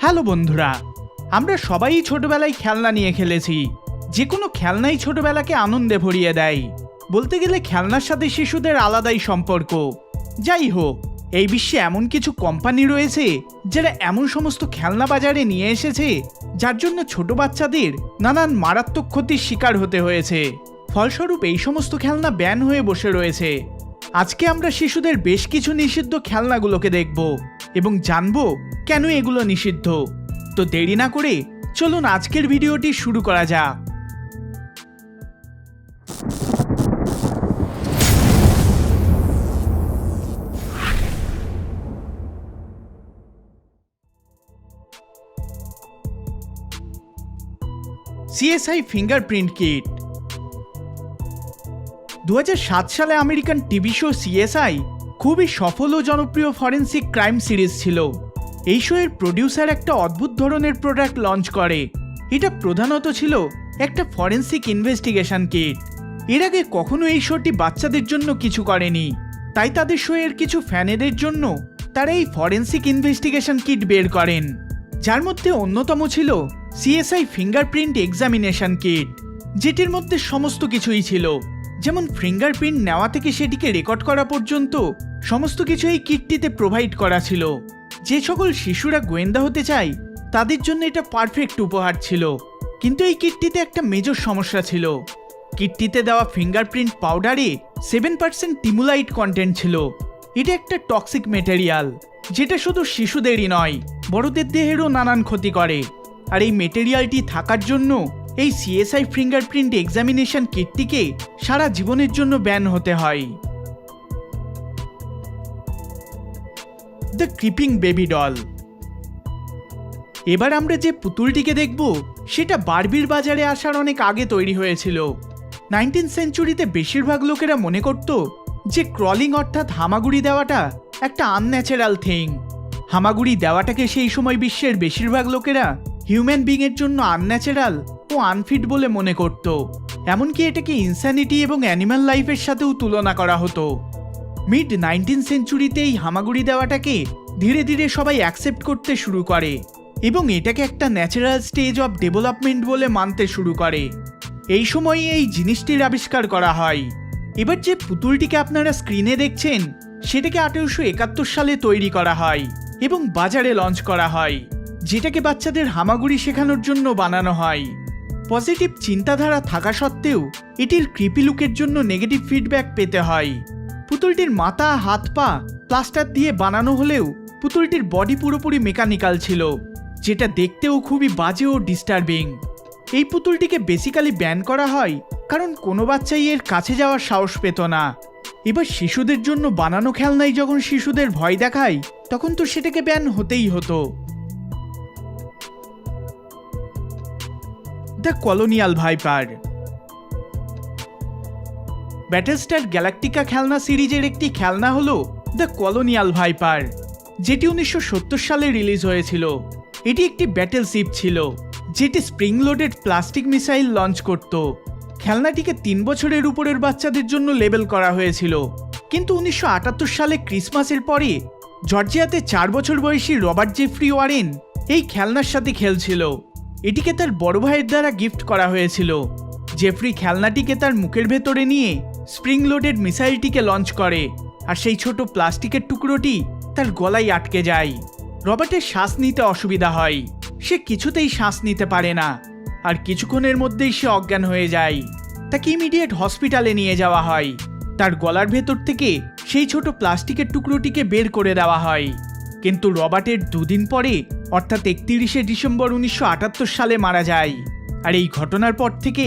Hello বন্ধুরা, আমরা সবাই ছোটবেলায় খেলনা নিয়ে খেলেছি। যে কোনো খেলনাই ছোটবেলাকে আনন্দে ভরিয়ে দেয়। বলতে গেলে খেলনার সাথে শিশুদের আলাদাই সম্পর্ক। যাই হোক, এই বিশ্বে এমন কিছু কোম্পানি রয়েছে, যারা এমন সমস্ত খেলনা বাজারে নিয়ে এসেছে, যার জন্য ছোট বাচ্চাদের নানান মারাত্মক ক্ষতির শিকার হতে হয়েছে। ফলস্বরূপ এই সমস্ত খেলনা ব্যান হয়ে বসে রয়েছে। আজকে আমরা শিশুদের বেশ কিছু নিষিদ্ধ খেলনাগুলোকে দেখব এবং জানব কেন এগুলো নিষিদ্ধ। তো দেরি না করে চলুন আজকের ভিডিওটি শুরু করা যাক। সিএসআই ফিঙ্গারপ্রিন্ট কিট দু হাজার সাত সালে আমেরিকান টিভি শো সিএসআই খুবই সফল ও জনপ্রিয় ফরেন্সিক ক্রাইম সিরিজ ছিল। এই শোয়ের প্রডিউসার একটা অদ্ভুত ধরনের প্রোডাক্ট লঞ্চ করে। এটা প্রধানত ছিল একটা ফরেন্সিক ইনভেস্টিগেশন কিট। এর আগে কখনো এই শোটি বাচ্চাদের জন্য কিছু করেনি। তাই তাদের শোয়ের কিছু ফ্যানেদের জন্য তারা এই ফরেন্সিক ইনভেস্টিগেশন কিট বের করেন। যার মধ্যে অন্যতম ছিল সিএসআই ফিঙ্গারপ্রিন্ট এক্সামিনেশন কিট, যেটির মধ্যে সমস্ত কিছুই ছিল। যেমন ফিঙ্গারপ্রিন্ট নেওয়া থেকে সেটিকে রেকর্ড করা পর্যন্ত সমস্ত কিছু এই কিটটিতে প্রোভাইড করা ছিল। যে সকল শিশুরা গোয়েন্দা হতে চায়, তাদের জন্য এটা পারফেক্ট উপহার ছিল। কিন্তু এই কিটটিতে একটা মেজর সমস্যা ছিল। কিটটিতে দেওয়া ফিঙ্গারপ্রিন্ট পাউডারে সেভেন পার্সেন্ট টিমুলাইট কন্টেন্ট ছিল। এটা একটা টক্সিক মেটেরিয়াল, যেটা শুধু শিশুদেরই নয়, বড়দের দেহেরও নানান ক্ষতি করে। আর এই মেটেরিয়ালটি থাকার জন্য এই সিএসআই ফিঙ্গারপ্রিন্ট এক্সামিনেশন কিটটিকে সারা জীবনের জন্য ব্যান হতে হয়। দ্য ক্রিপিং বেবি ডল এবার আমরা যে পুতুলটিকে দেখব, সেটা বারবির বাজারে আসার অনেক আগে তৈরি হয়েছিল। নাইনটিন সেঞ্চুরিতে বেশিরভাগ লোকেরা মনে করত যে ক্রলিং অর্থাৎ হামাগুড়ি দেওয়াটা একটা আনন্যাচারাল থিং হামাগুড়ি দেওয়াটাকে সেই সময় বিশ্বের বেশিরভাগ লোকেরা হিউম্যান বিংয়ের জন্য আনন্যাচারাল ও আনফিট বলে মনে করত। এমনকি এটাকে ইনস্যানিটি এবং অ্যানিম্যাল লাইফের সাথেও তুলনা করা হতো। মিড নাইনটিন সেঞ্চুরিতে এই হামাগুড়ি দেওয়াটাকে ধীরে ধীরে সবাই অ্যাকসেপ্ট করতে শুরু করে এবং এটাকে একটা ন্যাচারাল স্টেজ অফ ডেভেলপমেন্ট বলে মানতে শুরু করে। এই সময় এই জিনিসটির আবিষ্কার করা হয়। এবার যে পুতুলটিকে আপনারা স্ক্রিনে দেখছেন, সেটাকে আঠেরোশো একাত্তর সালে তৈরি করা হয় এবং বাজারে লঞ্চ করা হয়, যেটাকে বাচ্চাদের হামাগুড়ি শেখানোর জন্য বানানো হয়। পজিটিভ চিন্তাধারা থাকা সত্ত্বেও এটির কৃপি লুকের জন্য নেগেটিভ ফিডব্যাক পেতে হয়। পুতুলটির মাথা, হাত পা প্লাস্টার দিয়ে বানানো হলেও পুতুলটির বডি পুরোপুরি মেকানিক্যাল ছিল, যেটা দেখতেও খুবই বাজে ও ডিস্টার্বিং এই পুতুলটিকে বেসিক্যালি ব্যান করা হয় কারণ কোনো বাচ্চাই এর কাছে যাওয়ার সাহস পেত না। এবার শিশুদের জন্য বানানো খেলনাই যখন শিশুদের ভয় দেখায়, তখন তো সেটাকে ব্যান হতেই হতো। The Colonial Viper Battlestar Galactica খেলনা সিরিজের একটি খেলনা হল দ্য কলোনিয়াল ভাইপার যেটি উনিশশো সত্তর সালে রিলিজ হয়েছিল। এটি একটি ব্যাটেল শিপ ছিল, যেটি spring loaded plastic missile launch করত। খেলনাটিকে তিন বছরের উপরের বাচ্চাদের জন্য লেবেল করা হয়েছিল। কিন্তু উনিশশো আটাত্তর সালে ক্রিসমাসের পরে জর্জিয়াতে চার বছর বয়সী রবার্ট জেফ্রি ওয়ারেন এই খেলনার সাথে খেলছিল। এটিকে তার বড় ভাইয়ের দ্বারা গিফট করা হয়েছিল। জেফ্রি খেলনাটিকে তার মুখের ভেতরে নিয়ে স্প্রিং লোডেড মিসাইলটিকে লঞ্চ করে আর সেই ছোট প্লাস্টিকের টুকরোটি তার গলায় আটকে যায়। রবার্টের শ্বাস নিতে অসুবিধা হয়। সে কিছুতেই শ্বাস নিতে পারে না আর কিছুক্ষণের মধ্যেই সে অজ্ঞান হয়ে যায়। তাকে ইমিডিয়েট হসপিটালে নিয়ে যাওয়া হয়। তার গলার ভেতর থেকে সেই ছোট প্লাস্টিকের টুকরোটিকে বের করে দেওয়া হয়। কিন্তু রবার্টের দুদিন পরে, অর্থাৎ একত্রিশে ডিসেম্বর উনিশশো আটাত্তর সালে মারা যায়। আর এই ঘটনার পর থেকে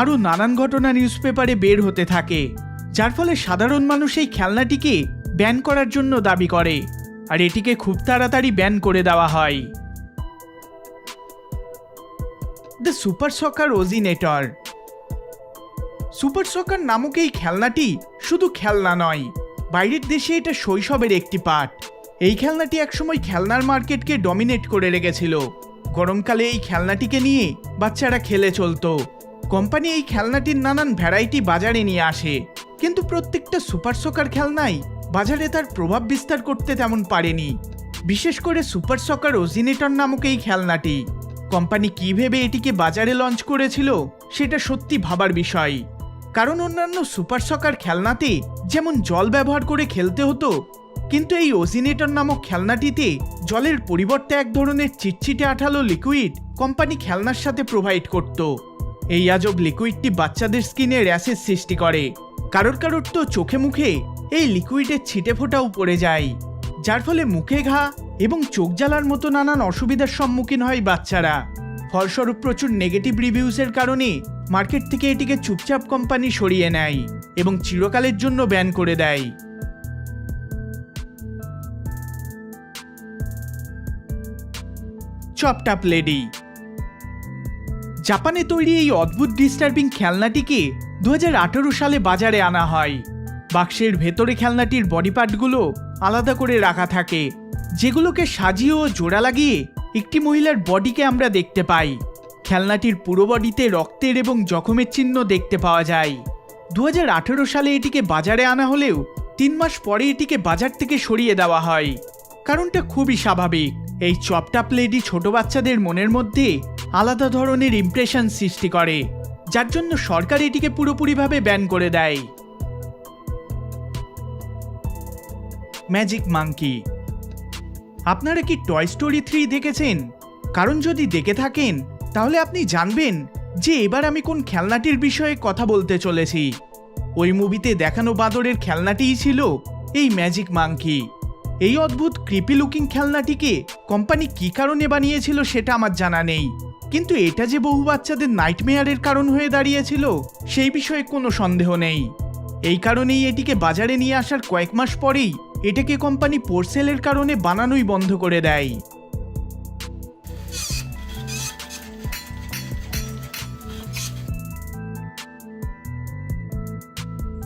আরও নানান ঘটনা নিউজ পেপারে বের হতে থাকে, যার ফলে সাধারণ মানুষ এই খেলনাটিকে ব্যান করার জন্য দাবি করে, আর এটিকে খুব তাড়াতাড়ি ব্যান করে দেওয়া হয়। দ্য সুপার সকার ওজিনেটর সুপার সকার নামক এই খেলনাটি শুধু খেলনা নয়, বাইরের দেশে এটা শৈশবের একটি পার্ট এই খেলনাটি একসময় খেলনার মার্কেটকে ডমিনেট করে রেখেছিল গরমকালে এই খেলনাটিকে নিয়ে বাচ্চারা খেলে চলতো। কোম্পানি এই খেলনাটির নানান ভ্যারাইটি বাজারে নিয়ে আসে। কিন্তু প্রত্যেকটা সুপার সকার খেলনাই বাজারে তার প্রভাব বিস্তার করতে তেমন পারেনি। বিশেষ করে সুপার সকার ওজিনেটর নামক এই খেলনাটি। কোম্পানি কী ভেবে এটিকে বাজারে লঞ্চ করেছিল, সেটা সত্যি ভাবার বিষয়। কারণ অন্যান্য সুপার সকার খেলনাতে যেমন জল ব্যবহার করে খেলতে হতো কিন্তু এই ওজিনেটর নামক খেলনাটিতে জলের পরিবর্তে এক ধরনের চিটচিটে আঠালো লিকুইড কোম্পানি খেলনার সাথে প্রোভাইড করত। এই আজব লিকুইডটি বাচ্চাদের স্কিনে র্যাশের সৃষ্টি করে। কারোর কারোর তো চোখে মুখে এই লিকুইডের ছিটে ফোটাও পড়ে যায়। যার ফলে মুখে ঘা এবং চোখ জ্বালার মতো নানান অসুবিধার সম্মুখীন হয় বাচ্চারা। ফলস্বরূপ প্রচুর নেগেটিভ রিভিউসের কারণে মার্কেট থেকে এটিকে চুপচাপ কোম্পানি সরিয়ে নেয় এবং চিরকালের জন্য ব্যান করে দেয়। চপটাপ লেডি জাপানে তৈরি এই অদ্ভুত ডিস্টার্বিং খেলনাটিকে দু হাজার আঠারো সালে বাজারে আনা হয়। বাক্সের ভেতরে খেলনাটির বডি পার্টগুলো আলাদা করে রাখা থাকে, যেগুলোকে সাজিয়ে ও জোড়া লাগিয়ে একটি মহিলার বডিকে আমরা দেখতে পাই। খেলনাটির পুরো বডিতে রক্তের এবং জখমের চিহ্ন দেখতে পাওয়া যায়। দু হাজার আঠেরো সালে এটিকে বাজারে আনা হলেও তিন মাস পরে এটিকে বাজার থেকে সরিয়ে দেওয়া হয়। কারণটা খুবই স্বাভাবিক। এই চপটাপ লেডি ছোট বাচ্চাদের মনের মধ্যে আলাদা ধরনের ইমপ্রেশন সৃষ্টি করে, যার জন্য সরকার এটিকে পুরোপুরিভাবে ব্যান করে দেয়। ম্যাজিক মাঙ্কি আপনারা কি টয় স্টোরি থ্রি দেখেছেন? কারণ যদি দেখে থাকেন, তাহলে আপনি জানবেন যে এবার আমি কোন খেলনাটির বিষয়ে কথা বলতে চলেছি। ওই মুভিতে দেখানো বাদরের খেলনাটিই ছিল এই ম্যাজিক মাঙ্কি এই অদ্ভুত ক্রিপি লুকিং খেলনাটিকে কোম্পানি কী কারণে বানিয়েছিল সেটা আমার জানা নেই। কিন্তু এটা যে বহু বাচ্চাদের নাইটমেয়ারের কারণ হয়ে দাঁড়িয়েছিল, সেই বিষয়ে কোনো সন্দেহ নেই। এই কারণেই এটিকে বাজারে নিয়ে আসার কয়েক মাস পরেই এটাকে কোম্পানি পোর্সেলের কারণে বানানোই বন্ধ করে দেয়।